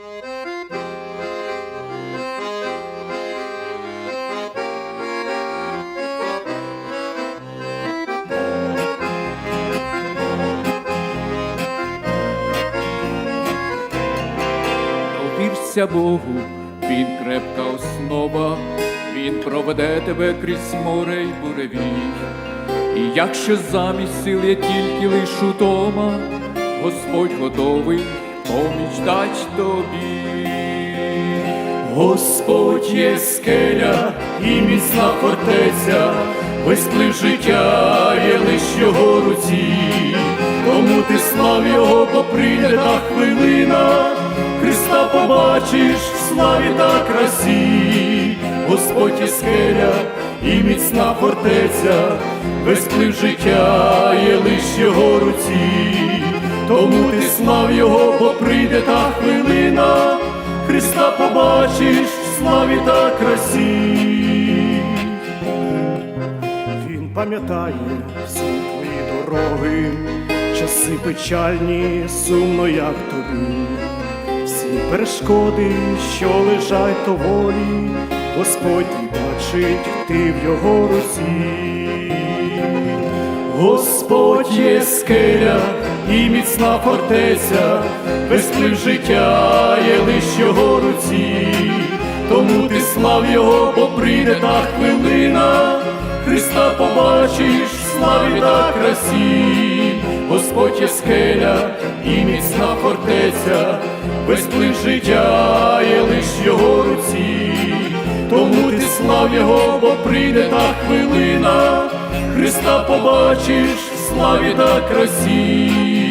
Довірся Богу, він крепка основа, він проведе тебе крізь море й буревій. І якщо замість сил є тільки лиш утома, Господь готовий поміч дать тобі. Господь є скеля і міцна фортеця, весь вплив життя є лиш його руці, тому ти слав його, бо та хвилина, Христа побачиш в славі та красі, Господь є скеля і міцна фортеця, весь вплив життя є лиш його руці, тому ти слав його, бо прийде та хвилина. Христа побачиш в славі та красі. Він пам'ятає всі твої дороги, часи печальні, сумно, як тобі, всі перешкоди, що лежать доволі, Господь бачить, ти в його руці. Господь є скеля і міцна фортеця, весь вплив життя є лиш його руці, тому ти слав його, бо прийде та хвилина, Христа побачиш славі та красі, Господь є скеля і міцна фортеця, весь вплив життя є лиш його руці, тому ти слав його, бо прийде та хвилина. Христа побачиш славі та красі.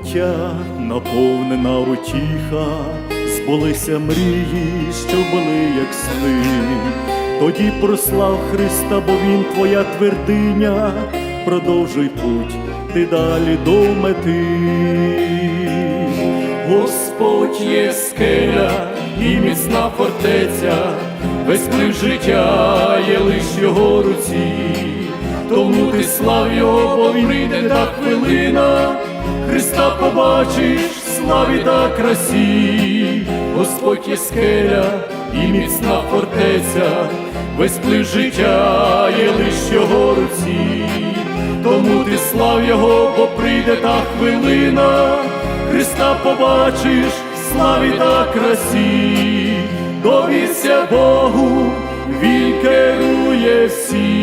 Буття наповнена утіха, збулися мрії, що були, як сни. Тоді прослав Христа, бо Він твоя твердиня, продовжуй путь, ти далі до мети. Господь є скеля і міцна фортеця, весь вплив життя є лиш його руці, тому ти слав його, бо він прийде та хвилина, Христа побачиш славі та красі, Господь є скеля і міцна фортеця, весь вплив життя є лиш його руці, тому ти слав його, бо прийде та хвилина. Христа побачиш славі та красі, довірся Богу, Він керує всім.